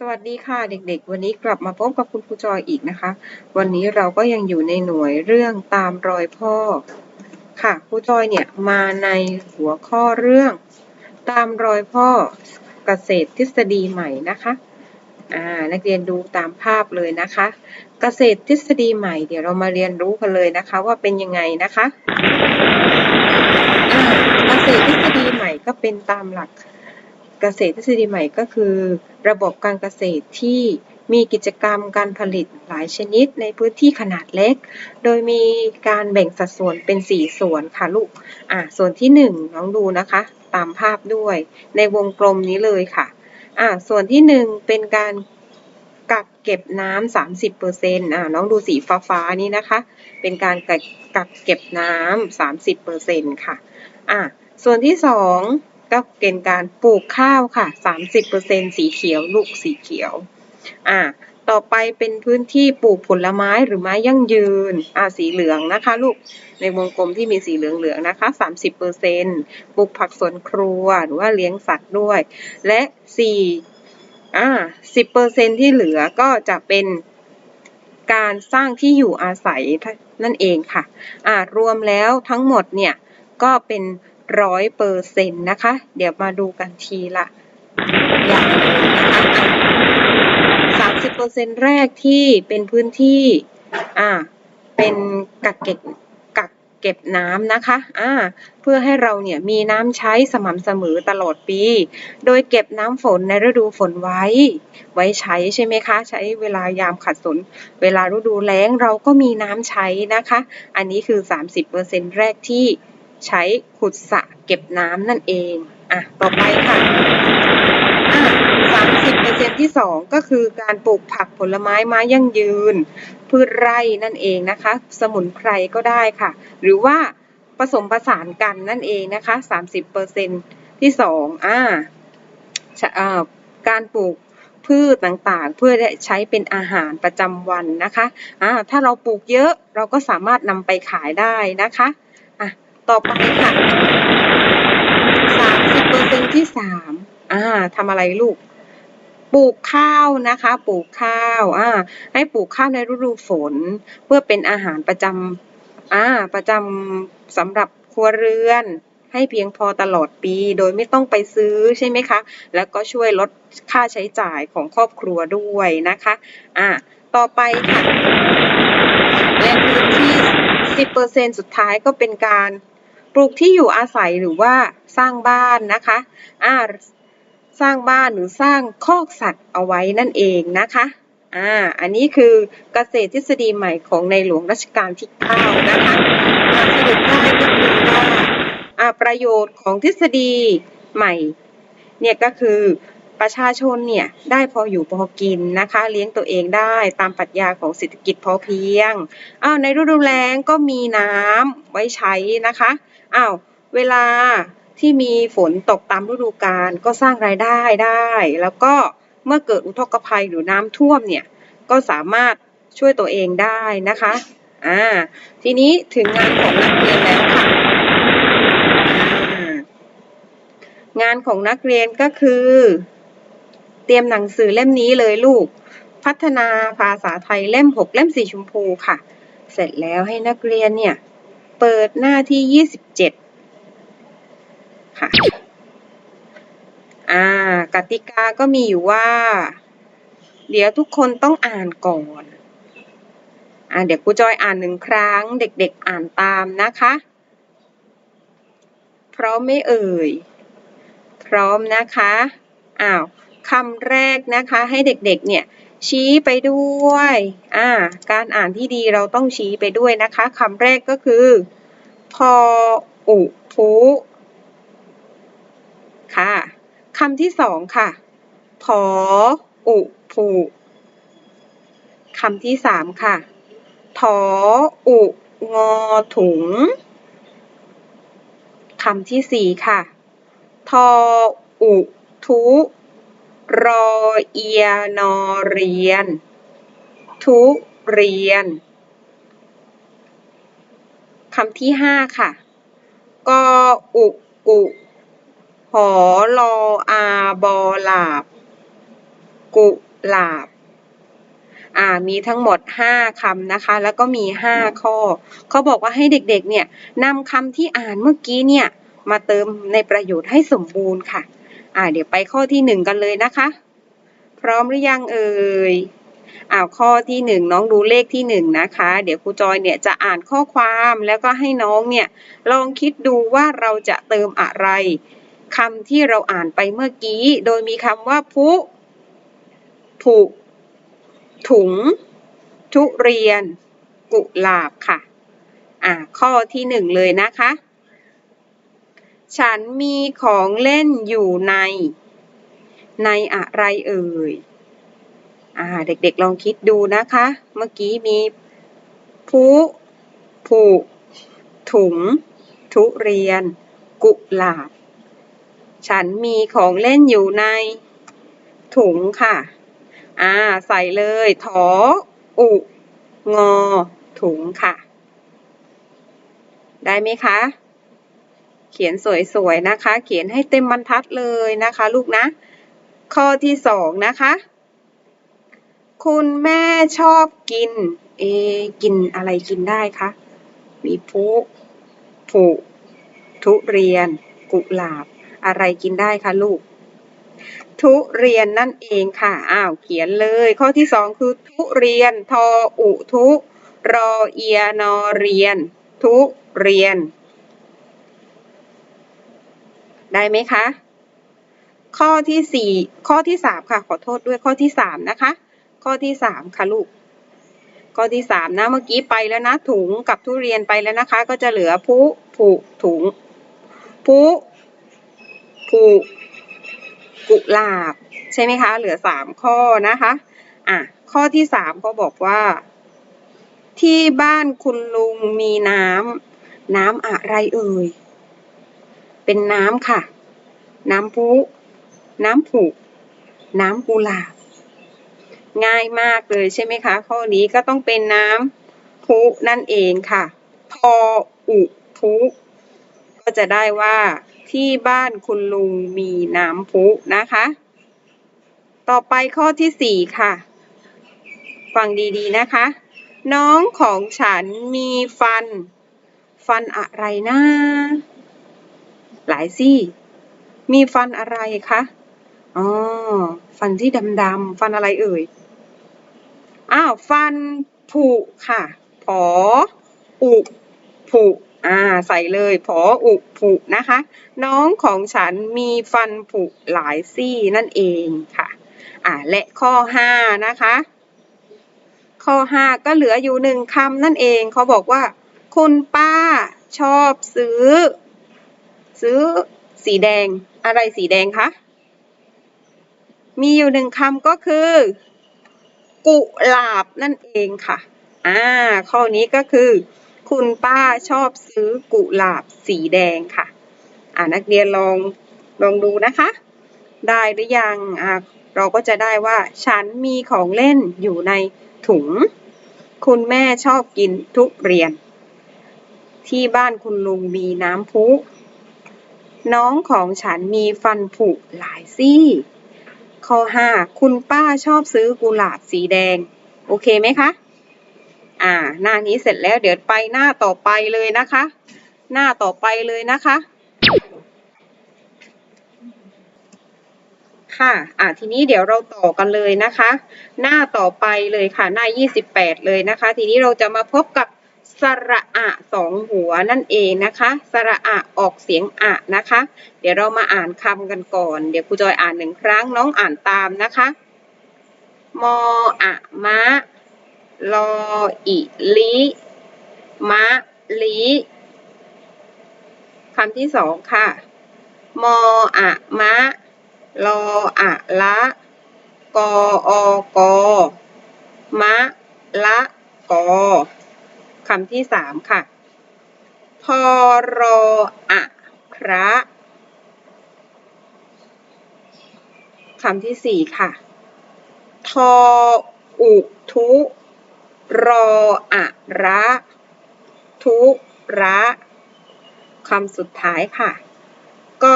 สวัสดีค่ะเด็กๆ วันนี้กลับมาพบกับคุณครูจอยอีกนะคะ วันนี้เราก็ยังอยู่ในหน่วยเรื่องตามรอยพ่อค่ะครูจอยเนี่ยมาในหัวข้อเรื่อง ตามรอยพ่อเกษตรทฤษฎีใหม่นะคะอ่านักเรียนดูตามภาพเลยนะคะ เกษตรทฤษฎีใหม่ เดี๋ยวเรามาเรียนรู้กันเลยนะคะ ว่าเป็นยังไงนะคะเกษตรทฤษฎีใหม่ก็เป็นตามหลัก เกษตรทฤษฎีใหม่ก็คือ ระบบการเกษตรที่มีกิจกรรมการผลิตหลายชนิดในพื้นที่ขนาดเล็ก โดยมีการแบ่งสัดส่วนเป็น 4 ส่วนค่ะลูก อะส่วนที่ 1 น้องดูนะคะ ตามภาพด้วย ในวงกลมนี้เลยค่ะ อะส่วนที่ 1 เป็นการกักเก็บน้ำ30%อะน้องดูสีฟ้าฟ้าๆนี้นะคะ เป็นการกักเก็บน้ำ30%ค่ะ อะส่วนที่ 2 ก็เป็นการปลูกข้าวค่ะ 30%สีเขียวลูกสีเขียว อ่า ต่อไปเป็นพื้นที่ปลูกผลไม้หรือไม้ยั่งยืน อ่า สีเหลืองนะคะ ลูก ในวงกลมที่มีสีเหลืองๆนะคะ 30%ปลูกผักสวนครัวหรือว่าเลี้ยงสัตว์ด้วย และ 4 อ่า 10%ที่เหลือก็จะเป็นการสร้างที่อยู่อาศัยนั่นเองค่ะ อ่ารวมแล้วทั้งหมดเนี่ยก็เป็น ร้อยเปอร์เซ็นต์นะคะ เดี๋ยวมาดูกันทีละอย่างนะคะสามสิบเปอร์เซ็นต์แรกที่เป็นพื้นที่ อ่า เป็นกักเก็บกักเก็บน้ำนะคะ อ่า เพื่อให้เราเนี่ยมีน้ำใช้สม่ำเสมอตลอดปี โดยเก็บน้ำฝนในฤดูฝนไว้ ไว้ใช้ใช่ไหมคะ ใช้เวลายามขัดสน เวลาฤดูแล้งเราก็มีน้ำใช้นะคะ อันนี้คือ 30%แรกที่ ใช้ขุดสระเก็บน้ำนั่นเอง อะ ต่อไปค่ะอะ30%ที่2ก็คือการปลูกผักผลไม้ไม้ยั่งยืน พืชไร่นั่นเองนะคะ สมุนไพรก็ได้ค่ะ หรือว่าผสมผสานกันนั่นเองนะคะ30%ที่2อ่าอ่าการปลูกพืชต่างๆ เพื่อใช้เป็นอาหารประจำวันนะคะอ่าถ้าเราปลูกเยอะเราก็สามารถนำไปขายได้นะคะ ต่อไปค่ะ30%ที่3อ่าทำอะไรลูก ปลูกข้าวนะคะ ปลูกข้าวอ่าให้ปลูกข้าวในฤดูฝน เพื่อเป็นอาหารประจำอ่าประจำสำหรับครัวเรือนให้เพียงพอตลอดปีโดยไม่ต้องไปซื้อใช่ไหมคะ แล้วก็ช่วยลดค่าใช้จ่ายของครอบครัวด้วยนะคะ อ่าต่อไปค่ะและพื้นที่ 10%สุดท้ายก็เป็นการ ปลูกที่อยู่อาศัยหรือว่าสร้างบ้านนะคะอ่าสร้างบ้านหรือสร้างคอกสัตว์เอาไว้นั่นเองนะคะอ่าอันนี้คือเกษตรทฤษฎีใหม่ของในหลวงรัชกาลที่ 9 นะคะอ่าสรุปได้ก็คือว่าอ่าประโยชน์ของทฤษฎีใหม่เนี่ยก็คือประชาชนเนี่ยได้พออยู่พอกินนะคะ เลี้ยงตัวเองได้ตามปรัชญาของเศรษฐกิจพอเพียงอ้าวในฤดูแล้งก็มีน้ำไว้ใช้นะคะ อ้าวเวลาที่มีฝนตกตามฤดูกาลก็สร้างรายได้ได้ แล้วก็เมื่อเกิดอุทกภัยหรือน้ำท่วมเนี่ยก็สามารถช่วยตัวเองได้นะคะอ่าทีนี้ถึงงานของนักเรียนแล้วค่ะงานของนักเรียนก็คือ เตรียมหนังสือเล่มนี้เลยลูก พัฒนาภาษาไทยเล่ม6เล่มสีชมพูค่ะ เสร็จแล้วให้นักเรียนเนี่ย เปิดหน้าที่27ค่ะ อ่า กติกาก็มีอยู่ว่า เดี๋ยวทุกคนต้องอ่านก่อน อ่าเดี๋ยวครูจอยอ่านหนึ่งครั้ง เด็กๆอ่านตามนะคะ พร้อมไม่เอ่ย พร้อมนะคะ อ้าวคำแรกนะคะ ให้เด็กๆเนี่ย ชี้ไปด้วย อ่า การอ่านที่ดีเราต้องชี้ไปด้วยนะคะคำแรกก็คือ พออุพุค่ะคำที่สองค่ะผออุผูคำที่สามค่ะถออุงอถุง คำที่สี่ค่ะ ทออุทุ รอเอียนอเรียน ทุเรียนคำที่ห้าค่ะ กออุกุหอลออาบอหลาบ กุหลาบ อ่า มีทั้งหมด5คำนะคะ แล้วก็มี5ข้อ เขาบอกว่าให้เด็กๆ เนี่ยนำคำที่อ่านเมื่อกี้เนี่ย มาเติมในประโยชน์ให้สมบูรณ์ค่ะ อ่าเดี๋ยวไปข้อที่1กันเลยนะคะ พร้อมหรือยังเอ่ยอ้าวข้อที่หนึ่งน้องดูเลขที่หนึ่งนะคะ เดี๋ยวครูจอยเนี่ยจะอ่านข้อความแล้วก็ให้น้องเนี่ยลองคิดดูว่าเราจะเติมอะไรคำที่เราอ่านไปเมื่อกี้ โดยมีคำว่าพุผุถุง ทุเรียน กุหลาบค่ะ อ่า ข้อที่หนึ่งเลยนะคะ ฉันมีของเล่นอยู่ใน ในอะไรเอ่ย อ่า เด็กๆลองคิดดูนะคะ เมื่อกี้มีผู้ผูกถุง ทุเรียน กุหลาบ ฉันมีของเล่นอยู่ใน ถุงค่ะ อ่า ใส่เลย ถอ อุ งอ ถุงค่ะ ได้ไหมคะ เขียนสวยๆนะคะ เขียนให้เต็มบรรทัดเลยนะคะ ลูกนะ ข้อที่สองนะคะ คุณแม่ชอบกิน เอ กินอะไรกินได้คะมีพุผุทุเรียน กุหลาบ อะไรกินได้คะลูก ทุเรียนนั่นเองค่ะ อ้าว เขียนเลย ข้อที่สองคือทุเรียน ทออุทุ รอเอียนอเรียน ทุเรียน ได้ไหมคะ ข้อที่สี่ข้อที่สามค่ะ ขอโทษด้วยข้อที่สามนะคะ ข้อที่สามค่ะลูก ข้อที่สามนะ เมื่อกี้ไปแล้วนะ ถุงกับทุเรียนไปแล้วนะคะ ก็จะเหลือผู้ผูถุงผู้ผูกุหลาบ ใช่ไหมคะ เหลือสามข้อนะคะ อะ ข้อที่สามเขาบอกว่า ที่บ้านคุณลุงมีน้ำน้ำอะไรเอ่ย เป็นน้ำค่ะ น้ำพุน้ำผุน้ำกุหลาบ ง่ายมากเลยใช่ไหมคะ ข้อนี้ก็ต้องเป็นน้ำพุนั่นเองค่ะ พออุพุก็จะได้ว่าที่บ้านคุณลุงมีน้ำพุนะคะ ต่อไปข้อที่สี่ค่ะ ฟังดีๆนะคะ น้องของฉันมีฟัน ฟันอะไรนะ หลายซี่ มีฟันอะไรคะ อ๋อ ฟันที่ดำๆ ฟันอะไรเอ่ย อ้าว ฟันผุค่ะ ผอ อุผุอ่า ใส่เลย ผออุผุนะคะ น้องของฉันมีฟันผุหลายซี่นั่นเองค่ะ อ่า และข้อห้านะคะ ข้อห้าก็เหลืออยู่หนึ่งคำนั่นเอง เขาบอกว่า คุณป้าชอบซื้อ ซื้อสีแดงอะไรสีแดงคะ มีอยู่หนึ่งคำก็คือ กุหลาบนั่นเองค่ะ อ่า ข้อนี้ก็คือ คุณป้าชอบซื้อกุหลาบสีแดงค่ะ อ่านักเรียนลองลองดูนะคะ ได้หรือยัง อ่า เราก็จะได้ว่า ฉันมีของเล่นอยู่ในถุง คุณแม่ชอบกินทุเรียน ที่บ้านคุณลุงมีน้ำพุ น้องของฉันมีฟันผุหลายซี่ ข้อห้าคุณป้าชอบซื้อกุหลาบสีแดง โอเคไหมคะ อ่า หน้านี้เสร็จแล้วเดี๋ยวไปหน้าต่อไปเลยนะคะ หน้าต่อไปเลยนะคะ ค่ะ อ่าทีนี้เดี๋ยวเราต่อกันเลยนะคะ หน้าต่อไปเลยค่ะ หน้า 28 เลยนะคะ ทีนี้เราจะมาพบกับ ระอะสองหัวนั่นเองนะคะ สระอะออกเสียงอะนะคะ เดี๋ยวเรามาอ่านคำกันก่อน เดี๋ยวครูจอยอ่านหนึ่งครั้งน้องอ่านตามนะคะ มออะมะลออิลิมะลิคำที่สองค่ะ มออะมะลออะละกออกอมะละกอ คำที่สามค่ะ พอรออะพระคำที่สี่ค่ะ ทออุทุ รออะระ ทุระคำสุดท้ายค่ะ ก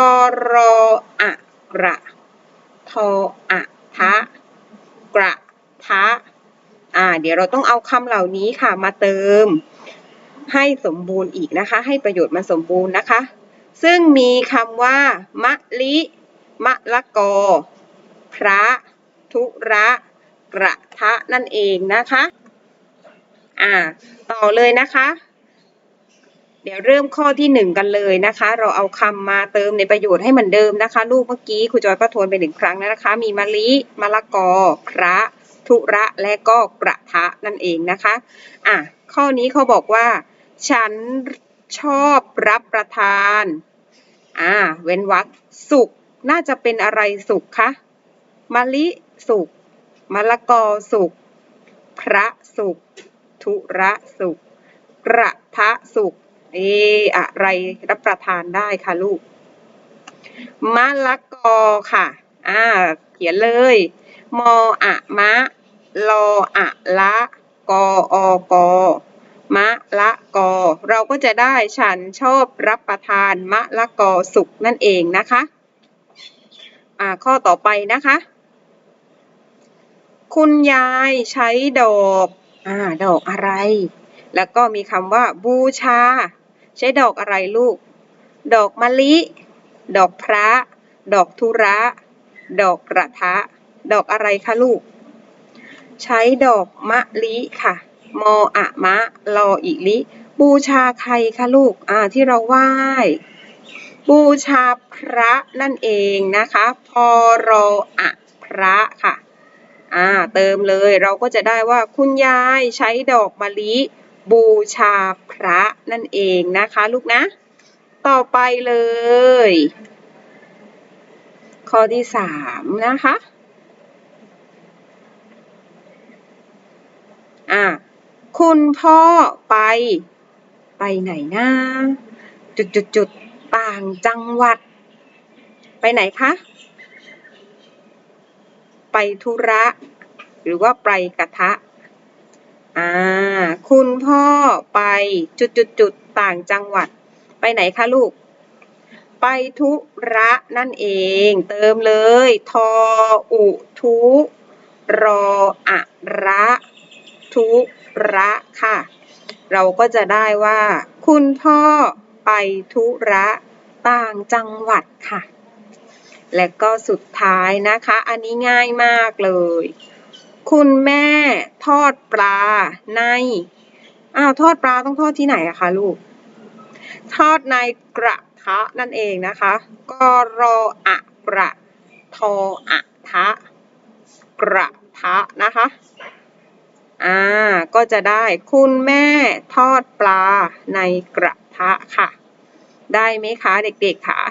รออะระ ทออะทะ กระทะ อ่า เดี๋ยวเราต้องเอาคำเหล่านี้ค่ะมาเติม ให้สมบูรณ์อีกนะคะ ให้ประโยชน์มันสมบูรณ์นะคะ ซึ่งมีคำว่ามะลิมะละกอ พระธุระ กระทะนั่นเองนะคะ อ่า ต่อเลยนะคะ เดี๋ยวเริ่มข้อที่หนึ่งกันเลยนะคะ เราเอาคำมาเติมในประโยชน์ให้เหมือนเดิมนะคะ ลูกเมื่อกี้ครูจอยก็ทวนไปหนึ่งครั้งแล้วนะคะ มีมะลิมะละกอ พระ ธุระและก็กระทะนั่นเองนะคะอะข้อนี้เขาบอกว่า ฉันชอบรับประทานอ่าเว้นวรรคสุกน่าจะเป็นอะไรสุกคะมะลิสุกมะละกอสุกพระสุกธุระสุกกระทะสุกเอออะไรรับประทานได้คะลูกมะละกอค่ะ อ่า เขียนเลย มออะมะ ลออะละกออกอมะละกอ เราก็จะได้ฉันชอบรับประทานมะละกอสุกนั่นเองนะคะอ่าข้อต่อไปนะคะ คุณยายใช้ดอกอ่าดอกอะไร แล้วก็มีคำว่าบูชา ใช้ดอกอะไรลูก ดอกมะลิ ดอกพระ ดอกธุระ ดอกกระทะ ดอกอะไรคะลูก ใช้ดอกมะลิค่ะ มออะมะลออิลิ บูชาใครคะลูก อ่า ที่เราไหว้ บูชาพระนั่นเองนะคะ พอรออะพระค่ะ อ่า เติมเลยเราก็จะได้ว่าคุณยายใช้ดอกมะลิ บูชาพระนั่นเองนะคะ ลูกนะ ต่อไปเลย ข้อที่สามนะคะ อ่าคุณพ่อไป ไปไหนนะ จุดจุดจุดต่างจังหวัด ไปไหนคะ ไปธุระ หรือว่าไปกระทะ อ่า คุณพ่อไปจุดจุดจุดต่างจังหวัด ไปไหนคะลูก ไปธุระนั่นเอง เติมเลย ทออุทุรออะระ ทุระค่ะ เราก็จะได้ว่า คุณพ่อไปธุระต่างจังหวัดค่ะ และก็สุดท้ายนะคะ อันนี้ง่ายมากเลย คุณแม่ทอดปลาในอ้าวทอดปลาต้องทอดที่ไหนอะคะลูก ทอดในกระทะนั่นเองนะคะกรออะกระทออะทะกระทะนะคะ อ่าก็จะได้คุณแม่ทอดปลาในกระทะค่ะ ได้ไหมคะเด็กๆคะ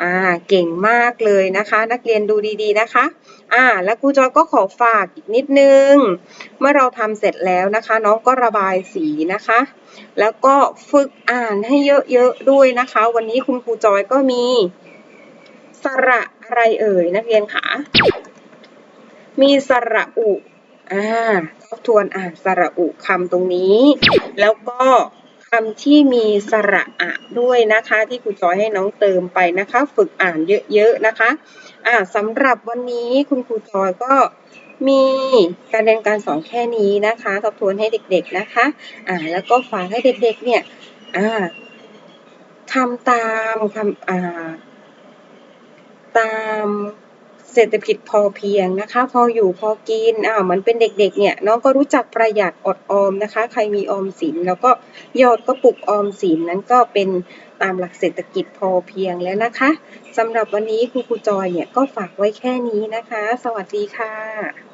อ่าเก่งมากเลยนะคะ นักเรียนดูดีๆนะคะ อ่า แล้วครูจอยก็ขอฝากอีกนิดนึง เมื่อเราทำเสร็จแล้วนะคะ น้องก็ระบายสีนะคะ แล้วก็ฝึกอ่านให้เยอะๆด้วยนะคะ วันนี้คุณครูจอยก็มีสระอะไรเอ่ยนักเรียนคะมีสระอุ อ่าทบทวนอ่านสระอุคำตรงนี้ แล้วก็คำที่มีสระอะด้วยนะคะ ที่ครูจอยให้น้องเติมไปนะคะ ฝึกอ่านเยอะๆนะคะอ่าสำหรับวันนี้คุณครูจอยก็มีการเรียนการสอนแค่นี้นะคะทบทวนให้เด็กๆนะคะอ่าแล้วก็ฝากให้เด็กๆเนี่ยอ่าทำตามคำอ่าตาม เศรษฐกิจพอเพียงนะคะ พออยู่พอกินอ่าเหมือนเป็นเด็กๆเนี่ยน้องก็รู้จักประหยัดอดออมนะคะ ใครมีออมสิน แล้วก็ยอดก็ปลุกออมสินนั้นก็เป็นตามหลักเศรษฐกิจพอเพียงแล้วนะคะสำหรับวันนี้ครูครูจอยเนี่ยก็ฝากไว้แค่นี้นะคะ สวัสดีค่ะ